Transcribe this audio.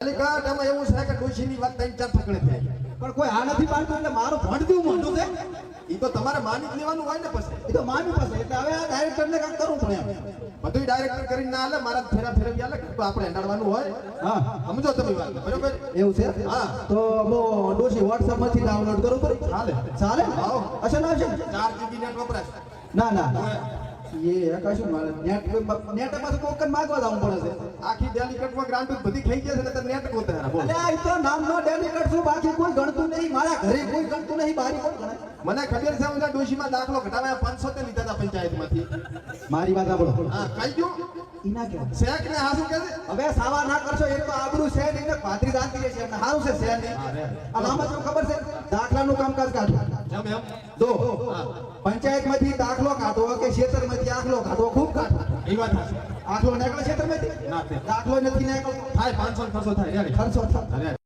કાલિકા એમાં એવું છે કે ડોશીની વાત ત્રણ ચાર ઠકણે થાય પણ કોઈ આ નથી પાડતું એટલે મારું ભણતું મોટું છે? ઈ તો તમારે માની જ લેવાનું હોય ને પછી. એ તો મામી પાસે એટલે હવે આ ડાયરેક્ટરને કાંઈક કરવું પડે બધું ડાયરેક્ટર કરીને ના હાલે મારા ફેરા ફેરવી હાલે તો આપણે હેડાડવાનું હોય. હા. સમજો તમે વાત. બરોબર? એવું છે? હા. તો ડોશી WhatsApp માંથી ડાઉનલોડ કરું પર ચાલે. ચાલે? હાઓ. અચ્છા ના નેટ વપરાશ ના ના એ કશું મારે. નેટ નેટ પાછું કોકન માંગવા જવું પડે છે. આખી ડેલિકેટમાં ગ્રાન્ટ બધી થઈ ગયા છે ને નેટ ગોતે હારા. આ તો નામનો ડેલિકેટ છું. બાકી કોઈ ગણતું નહીં. મારા ઘરે કોઈ ગણતું નહીં. બારી કોણ ગણે? મને ખબર છે હું ડોશીમાં દાખલો ઘટાડ્યા. પાંચસો તે લીધા હતા પંચાયતમાંથી. મારી વાત હા કઈ ગયું શેક ને હાસુ કે હવે સાવા ના કરશો એક તો આબરૂ છે ને જાતી છે સારું છે આ જ ખબર છે? દાખલાનું કામકાજ કાઢો. એમ એમ દો. પંચાયતમાંથી દાખલો કાઢો કે ક્ષેત્રમાંથી આખલો કાઢો ખૂબ કાઢો એ વાત. આખલો નીકળે છે તમે. દાખલો નથી નીકળતો. થાય પાંચસો ખર્ચો થાય ખર્ચો થાય